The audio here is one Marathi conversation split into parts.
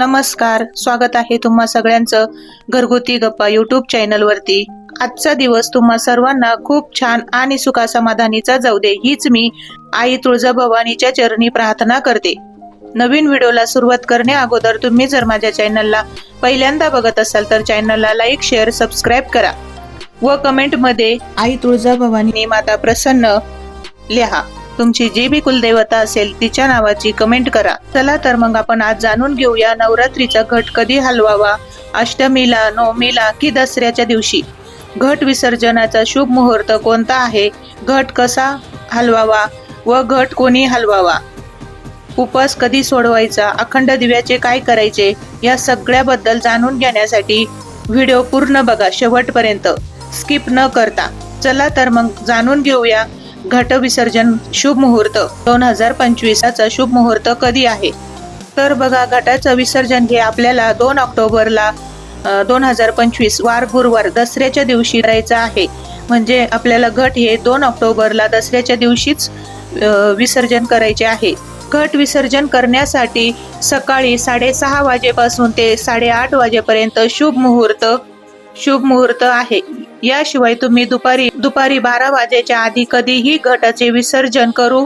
नमस्कार स्वागत आहे तुम्हा सगळ्यांचं घरगुती गप्पा युट्यूब चॅनल वरती. आजचा दिवस तुम्हा सर्वांना खूप छान आणि सुखासमाधानीचा जाऊ दे हीच मी आई तुळजा भवानीच्या चरणी प्रार्थना करते. नवीन व्हिडिओला सुरुवात करण्या अगोदर तुम्ही जर माझ्या चॅनलला पहिल्यांदा बघत असाल तर चॅनलला लाईक शेअर सबस्क्राईब करा. व कमेंटमध्ये आई तुळजाभवानी माता प्रसन्न लिहा. तुमची जी बी कुलदेवता असेल तिच्या नावाची कमेंट करा. चला तर मग आपण आज जाणून घेऊया नवरात्रीचा घट कधी हलवावा? अष्टमीला नवमीला की दसऱ्याच्या दिवशी? घट विसर्जनाचा शुभ मुहूर्त कोणता आहे? घट कसा हलवावा व घट कोणी हलवावा? उपवास कधी सोडवायचा? अखंड दिव्याचे काय करायचे? या सगळ्याबद्दल जाणून घेण्यासाठी व्हिडिओ पूर्ण बघा शेवटपर्यंत. स्किप न करता. चला तर मग जाणून घेऊया घट विसर्जन शुभ मुहूर्त दोन हजार पंचवीसाचा शुभ मुहूर्त कधी आहे? तर बघा घटाचं विसर्जन हे आपल्याला दोन ऑक्टोबरला दोन हजार पंचवीस वार गुरुवार दसऱ्याच्या दिवशी करायचं आहे. म्हणजे आपल्याला घट हे दोन ऑक्टोबरला दसऱ्याच्या दिवशीच विसर्जन करायचे आहे. घट विसर्जन करण्यासाठी सकाळी साडेसहा वाजेपासून ते साडेआठ वाजेपर्यंत शुभ मुहूर्त शुभ मुहूर्त आहे. याशिवाय तुम्ही दुपारी दुपारी बारा वाजेच्या आधी कधीही घटाचे विसर्जन करू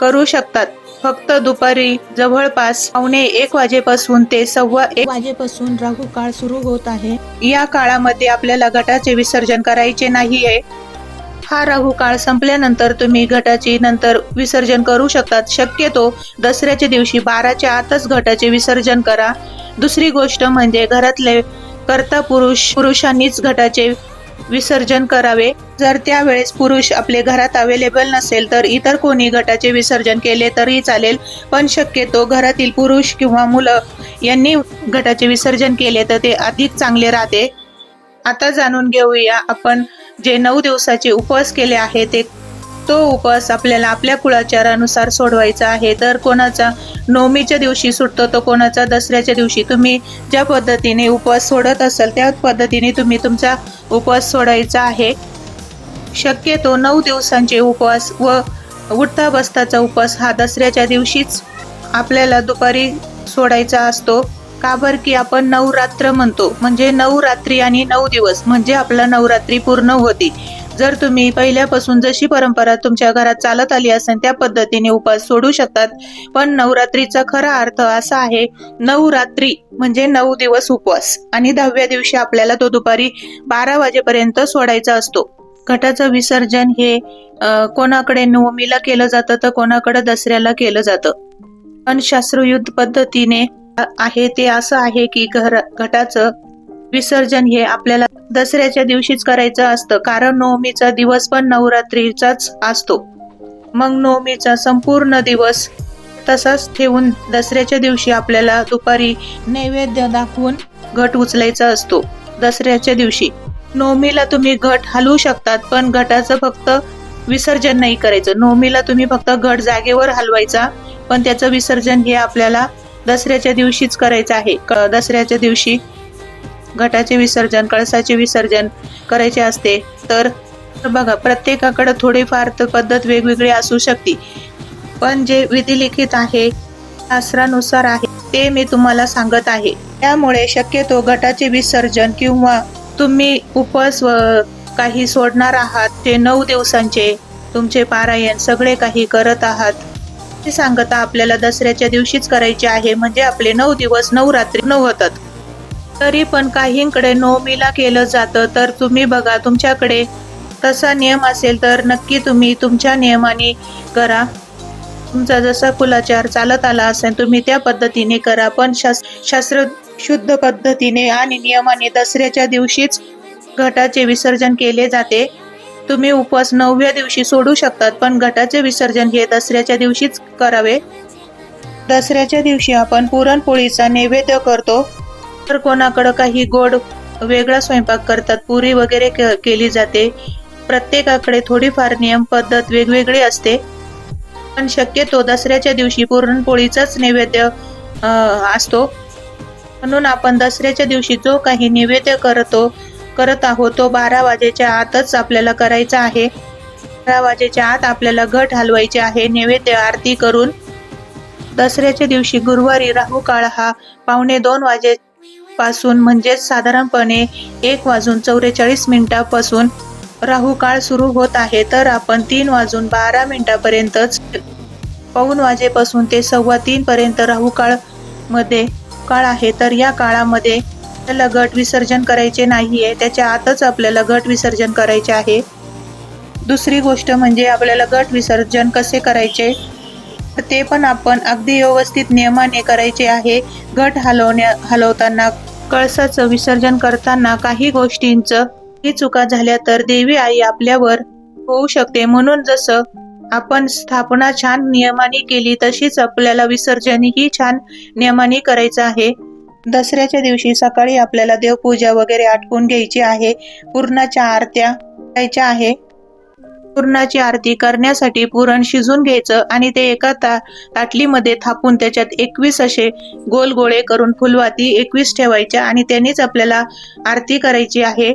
करू शकतात. फक्त दुपारी जवळपास पावणे एक वाजेपासून ते सव्वा एक वाजेपासून राहू काळ सुरू होत आहे. या काळामध्ये आपल्याला घटाचे विसर्जन करायचे नाहीये. हा राहू काळ संपल्यानंतर तुम्ही घटाची नंतर विसर्जन करू शकतात. शक्यतो दसऱ्याच्या दिवशी बाराच्या आतच घटाचे विसर्जन करा. दुसरी गोष्ट म्हणजे घरातले कर्ता पुरुष पुरुषांनीच घटाचे विसर्जन करावे. जर त्यावेळेस पुरुष आपले घरात अवेलेबल नसेल तर इतर कोणी गटाचे विसर्जन केले तरी चालेल. पण शक्यतो घरातील पुरुष किंवा मुलं यांनी गटाचे विसर्जन केले तर ते अधिक चांगले राहते. आता जाणून घेऊया आपण जे नऊ दिवसाचे उपवास केले आहे ते तो उपवास आपल्याला आपल्या कुळाचारानुसार सोडवायचा आहे. तर कोणाचा नवमीच्या दिवशी सुटतो तो कोणाचा दसऱ्याच्या दिवशी. तुम्ही ज्या पद्धतीने उपवास सोडत असाल त्या पद्धतीने तुम्ही तुमचा उपवास सोडायचा आहे. शक्यतो नऊ दिवसांचे उपवास व उठता बसताचा उपवास हा दसऱ्याच्या दिवशीच आपल्याला दुपारी सोडायचा असतो. का बरं की आपण नवरात्र म्हणतो. म्हणजे नऊ रात्री आणि नऊ दिवस. म्हणजे आपला नवरात्री पूर्ण होती. जर तुम्ही पहिल्यापासून जशी परंपरा तुमच्या घरात चालत आली असेल त्या पद्धतीने उपवास सोडू शकतात. पण नवरात्रीचा खरा अर्थ असा आहे नऊ रात्री म्हणजे नऊ दिवस उपवास. आणि दहाव्या दिवशी आपल्याला तो दुपारी बारा वाजेपर्यंत सोडायचा असतो. घटाचं विसर्जन हे कोणाकडे नवमीला केलं जातं तर कोणाकडे दसऱ्याला केलं जातं. पण शास्त्रयुद्ध पद्धतीने आहे ते असं आहे की घर घटाचं विसर्जन हे आपल्याला दसऱ्याच्या दिवशीच करायचं असतं. कारण नवमीचा दिवस पण नवरात्रीचाच असतो. मग नवमीचा संपूर्ण दिवस तसाच ठेवून दसऱ्याच्या दिवशी आपल्याला दुपारी नैवेद्य दाखवून घट उचलायचा असतो. दसऱ्याच्या दिवशी नवमीला तुम्ही घट हलवू शकतात पण घटाचं फक्त विसर्जन नाही करायचं. नवमीला तुम्ही फक्त घट जागेवर हलवायचा पण त्याचं विसर्जन हे आपल्याला दसऱ्याच्या दिवशीच करायचं आहे. क- दसऱ्याच्या दिवशी घटाचे विसर्जन कळसाचे विसर्जन करायचे असते. तर बघा प्रत्येकाकडे थोडीफार तर पद्धत वेगवेगळी असू शकते. पण जे विधिलिखित आहे शास्त्रानुसार आहे ते मी तुम्हाला सांगत आहे. त्यामुळे शक्यतो घटाचे विसर्जन किंवा तुम्ही उपवास व काही सोडणार आहात ते नऊ दिवसांचे तुमचे पारायण सगळे काही करत आहात ते सांगता आपल्याला दसऱ्याच्या दिवशीच करायचे आहे. म्हणजे आपले नऊ दिवस नऊ रात्री नऊ होतात. तरी पण काहींकडे नवमीला केलं जातं तर तुम्ही बघा तुमच्याकडे तसा नियम असेल तर नक्की तुम्ही तुमच्या नियमाने करा. तुमचा जसा कुलाचार चालत आला असेल तुम्ही त्या पद्धतीने करा. पण शास शास्त्र शुद्ध पद्धतीने आणि नियमाने दसऱ्याच्या दिवशीच घटाचे विसर्जन केले जाते. तुम्ही उपवास नवव्या दिवशी सोडू शकतात पण घटाचे विसर्जन हे दसऱ्याच्या दिवशीच करावे. दसऱ्याच्या दिवशी आपण पुरणपोळीचा नैवेद्य करतो. तर कोणाकडं काही गोड वेगळा स्वयंपाक करतात पुरी वगैरे केली जाते. प्रत्येकाकडे थोडीफार नियम पद्धत वेगवेगळी असते. पण शक्यतो दसऱ्याच्या दिवशी पुरणपोळीचाच नैवेद्य असतो. म्हणून आपण दसऱ्याच्या दिवशी जो काही नैवेद्य करतो करत आहोत तो बारा वाजेच्या आतच आपल्याला करायचा आहे. बारा वाजेच्या आत आपल्याला घट हलवायचे आहे नैवेद्य आरती करून. दसऱ्याच्या दिवशी गुरुवारी राहू काळ हा पावणे दोन वाजे पासून म्हणजेच साधारणपणे एक वाजून चौवेचाळीस मिनिटापासून राहू काळ सुरू होत आहे तर आपण तीन वाजून बारा मिनिटापर्यंतच पाऊन वाजेपासून ते सव्वा तीन पर्यंत राहू काळमध्ये काळ आहे. तर या काळामध्ये आपल्याला गट विसर्जन करायचे नाहीये त्याच्या आतच आपल्याला गट विसर्जन करायचे आहे. दुसरी गोष्ट म्हणजे आपल्याला गट विसर्जन कसे करायचे? ते पण आपण अगदी व्यवस्थित नियमाने करायचे आहे. घट हलवण्या हलवताना कळसाचं विसर्जन करताना काही गोष्टींचं ही चुका झाल्या तर देवी आई आपल्यावर होऊ शकते. म्हणून जसं आपण स्थापना छान नियमाने केली तशीच आपल्याला विसर्जनही छान नियमाने करायचं आहे. दसऱ्याच्या दिवशी सकाळी आपल्याला देवपूजा वगैरे आटपून घ्यायची आहे. पूर्णाच्या आरत्या करायच्या आहे. पूर्णाची आरती करण्यासाठी पुरण शिजून घ्यायचं आणि ते एका ता ताटलीमध्ये थापून त्याच्यात एकवीस असे गोल गोळे करून फुलवाती एकवीस ठेवायच्या आणि त्यांनीच आपल्याला आरती करायची आहे.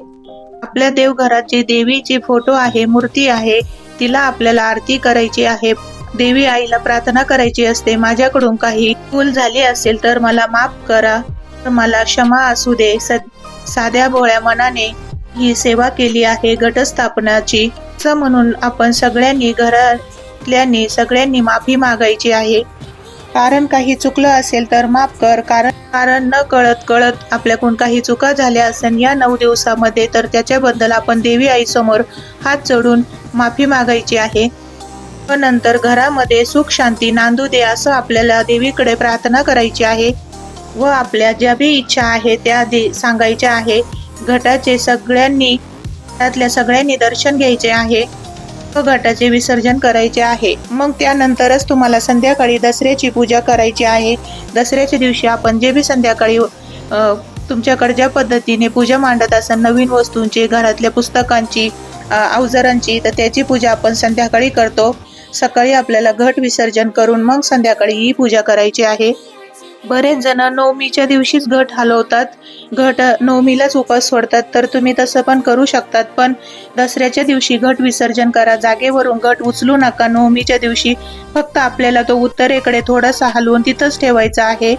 आपल्या देवघरात जे देवीची फोटो आहे मूर्ती आहे तिला आपल्याला आरती करायची आहे. देवी आईला प्रार्थना करायची असते माझ्याकडून काही भूल झाली असेल तर मला माफ करा. तर मला क्षमा असू दे. स- साध्या भोळ्या मनाने ही सेवा केली आहे घटस्थापनाची असं म्हणून आपण सगळ्यांनी घरातल्यांनी सगळ्यांनी माफी मागायची आहे. कारण काही चुकलं असेल तर माफ कर. कारण कारण न कळत कळत आपल्याकडून काही चुका झाल्या असेल या नऊ दिवसामध्ये तर त्याच्याबद्दल आपण देवी आई समोर हात चढून माफी मागायची आहे. व नंतर घरामध्ये सुख शांती नांदू दे असं आपल्याला देवीकडे प्रार्थना करायची आहे. व आपल्या ज्या बी इच्छा आहे त्या दे सांगायच्या आहे. घटाचे सगळ्यांनी घरातल्या सगळ्यांनी दर्शन घ्यायचे आहे. व घटाचे विसर्जन करायचे आहे. मग त्यानंतरच तुम्हाला संध्याकाळी दसऱ्याची पूजा करायची आहे. दसऱ्याच्या दिवशी आपण जे बी संध्याकाळी तुमच्याकडे ज्या पद्धतीने पूजा मांडत असाल नवीन वस्तूंची घरातल्या पुस्तकांची अवजारांची तर त्याची पूजा आपण संध्याकाळी करतो. सकाळी आपल्याला घट विसर्जन करून मग संध्याकाळी ही पूजा करायची आहे. बरेच जण नवमीच्या दिवशीच घट हलवतात. घट नवमीलाच उपास सोडतात. तर तुम्ही तसं पण करू शकतात पण दसऱ्याच्या दिवशी घट विसर्जन करा. जागेवरून घट उचलू नका. नवमीच्या दिवशी फक्त आपल्याला तो उत्तरेकडे थोडासा हलवून तिथंच ठेवायचा आहे.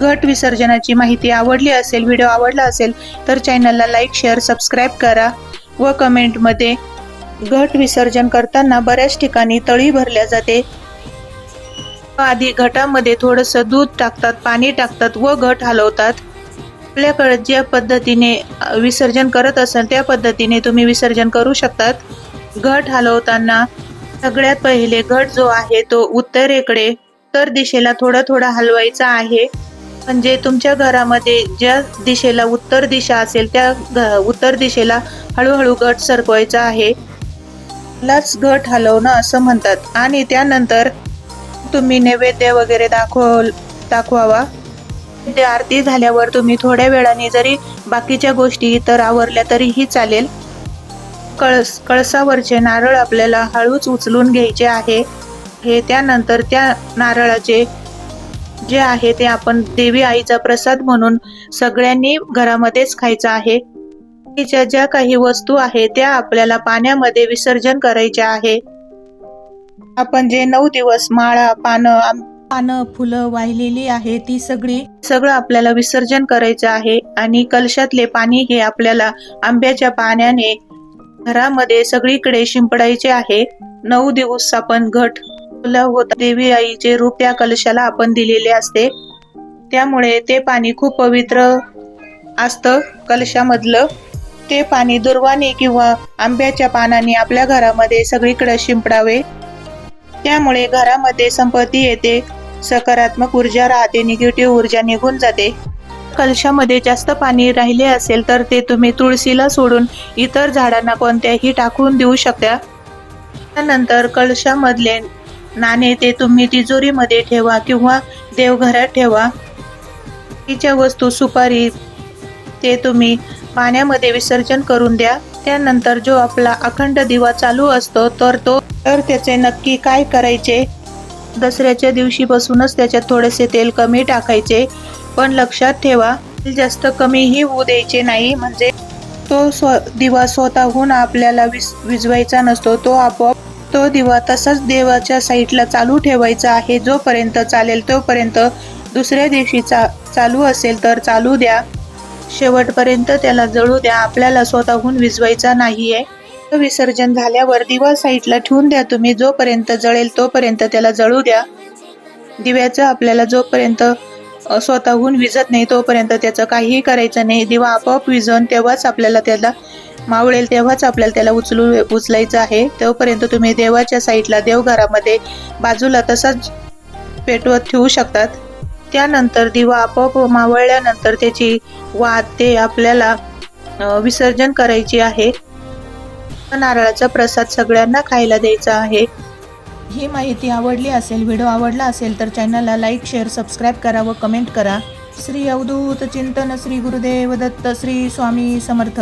घट विसर्जनाची माहिती आवडली असेल व्हिडिओ आवडला असेल तर चॅनलला लाईक शेअर सबस्क्राईब करा व कमेंटमध्ये घट विसर्जन करताना बऱ्याच ठिकाणी तळी भरल्या जाते. आधी घटामध्ये थोडंसं दूध टाकतात पाणी टाकतात व घट हलवतात. आपल्याकडे ज्या पद्धतीने विसर्जन करत असाल त्या पद्धतीने तुम्ही विसर्जन करू शकतात. घट हलवताना सगळ्यात पहिले घट जो आहे तो उत्तरेकडे उत्तर दिशेला थोडा थोडा हलवायचा आहे. म्हणजे तुमच्या घरामध्ये ज्या दिशेला उत्तर दिशा असेल त्या घ- उत्तर दिशेला हळूहळू घट सरकवायचा आहे. लाच घट हलवणं असं म्हणतात. आणि त्यानंतर तुम्ही नैवेद्य वगैरे दाखव दाखवावा. ते आरती झाल्यावर तुम्ही थोड्या वेळाने जरी बाकीच्या गोष्टी इतर आवरल्या तरीही चालेल. कळस कळसावरचे नारळ आपल्याला हळूच उचलून घ्यायचे आहे. हे त्यानंतर त्या नारळाचे जे आहे ते आपण देवी आईचा प्रसाद म्हणून सगळ्यांनी घरामध्येच खायचा आहे. तिच्या ज्या काही वस्तू आहे त्या आपल्याला पाण्यामध्ये विसर्जन करायच्या आहे. आपण जे नऊ दिवस माळा पानं पानं फुलं वाहिलेली आहे ती सगळी सगळं आपल्याला विसर्जन करायचं आहे आणि कलशातले पाणी हे आपल्याला आंब्याच्या पाण्याने घरामध्ये सगळीकडे शिंपडायचे आहे. नऊ दिवस आपण घट होत देवी आईचे रूप त्या कलशाला आपण दिलेले असते. त्यामुळे ते पाणी खूप पवित्र असतं कलशामधलं. ते पाणी दुर्वाने किंवा आंब्याच्या पानाने आपल्या घरामध्ये सगळीकडे शिंपडावे. त्यामुळे घरामध्ये संपत्ती येते. सकारात्मक ऊर्जा राहते निगेटिव्ह ऊर्जा निघून जाते. कलशामध्ये जास्त पाणी राहिले असेल तर ते तुम्ही तुळशीला सोडून इतर झाडांना कोणत्याही टाकून देऊ शकता. त्यानंतर कलशामधले नाणे ते तुम्ही तिजोरीमध्ये ठेवा किंवा देवघरात ठेवा. तिच्या वस्तू सुपारी ते तुम्ही पाण्यामध्ये विसर्जन करून द्या. त्यानंतर जो आपला अखंड दिवा चालू असतो तर तो तर त्याचे नक्की काय करायचे? दसऱ्याच्या दिवशीपासूनच त्याच्यात थोडेसे तेल कमी टाकायचे. पण लक्षात ठेवा तेल जास्त कमीही होऊ द्यायचे नाही. म्हणजे तो स्व दिवा स्वतःहून आपल्याला विस विजवायचा नसतो. तो आपोआप तो दिवा तसाच देवाच्या साईडला चालू ठेवायचा आहे. जोपर्यंत चालेल तोपर्यंत दुसऱ्या दिवशी चा चालू असेल तर चालू द्या. शेवटपर्यंत त्याला जळू द्या. आपल्याला स्वतःहून विजवायचा नाहीये. विसर्जन झाल्यावर दिवा साईडला ठेवून द्या तुम्ही. जोपर्यंत जळेल तोपर्यंत त्याला जळू द्या. दिव्याचं आपल्याला जोपर्यंत स्वतःहून विजत नाही तोपर्यंत त्याचं काहीही करायचं नाही. दिवा आपोआप विजवून तेव्हाच आपल्याला त्याला मावळेल तेव्हाच आपल्याला त्याला उचलू उचलायचं आहे. तोपर्यंत तुम्ही देवाच्या साईडला देवघरामध्ये बाजूला तसाच पेटवत ठेवू शकतात. त्यानंतर दिवा आपोआप मावळल्यानंतर त्याची वात ते आपल्याला विसर्जन करायची आहे. नारळाचा प्रसाद सगळ्यांना खायला द्यायचा आहे. ही माहिती आवडली असेल व्हिडिओ आवडला असेल तर चॅनलला लाईक शेअर सबस्क्राईब करा व कमेंट करा. श्री अवधूत चिंतन श्री गुरुदेव दत्त श्री स्वामी समर्थ.